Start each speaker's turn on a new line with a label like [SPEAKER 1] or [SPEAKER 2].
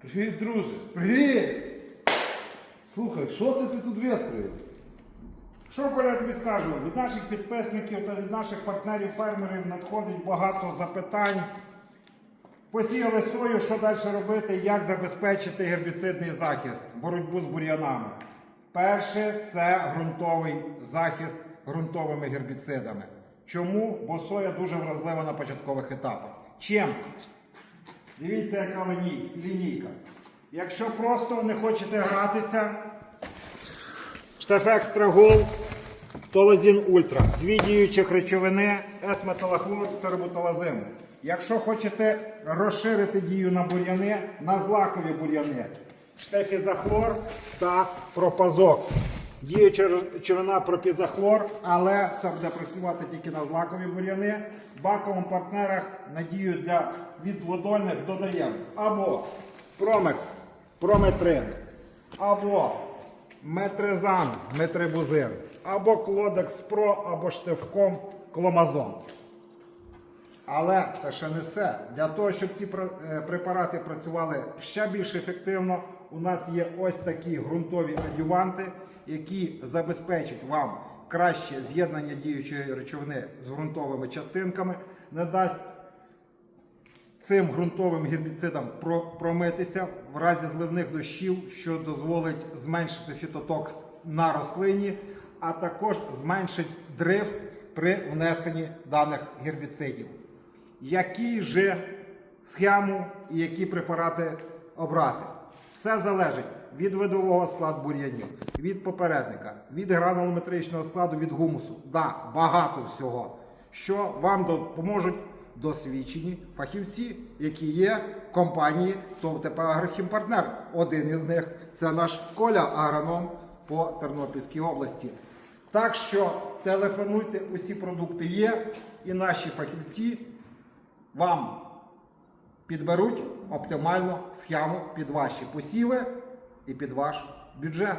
[SPEAKER 1] Привіт, друже.
[SPEAKER 2] Привіт! Слухай, що це ти тут вистрілив?
[SPEAKER 3] Що Коля, я тобі скажу? Від наших підписників та від наших партнерів-фермерів надходить багато запитань. Посіяли сою, що далі робити, як забезпечити гербіцидний захист, боротьбу з бур'янами. Перше це ґрунтовий захист ґрунтовими гербіцидами. Чому? Бо соя дуже вразлива на початкових етапах. Чим? Дивіться, яка ліній- лінійка. Якщо просто не хочете гратися, Штеф Екстра Гол, Толазін Ультра. Дві діючих речовини есметалахлор, тербуталазин. Якщо хочете розширити дію на бур'яни, на злакові бур'яни, штефізахлор та пропазокс. Діюча червона пропізахлор, але це буде працювати тільки на злакові бур'яни. В баковому партнерах надію для відводольних додаємо або промекс, прометрин, або метризан, метрибузин, або клодекс про, або штифком кломазон. Але це ще не все. Для того, щоб ці е, препарати працювали ще більш ефективно, у нас є ось такі ґрунтові адюванти, які забезпечать вам краще з'єднання діючої речовини з ґрунтовими частинками, не дасть цим ґрунтовим гербіцидам промитися в разі зливних дощів, що дозволить зменшити фітотокс на рослині, а також зменшить дрифт при внесенні даних гербіцидів. Які же схему і які препарати обрати? Все залежить від видового складу бур'янів, від попередника, від гранулометричного складу, від гумусу. Да, багато всього, що вам допоможуть досвідчені фахівці, які є в компанії ТОВ ТП Агрохімпартнер. Один із них це наш Коля агроном по Тернопільській області. Так що телефонуйте, усі продукти є, і наші фахівці вам підберуть оптимальну схему під ваші посіви і під ваш бюджет.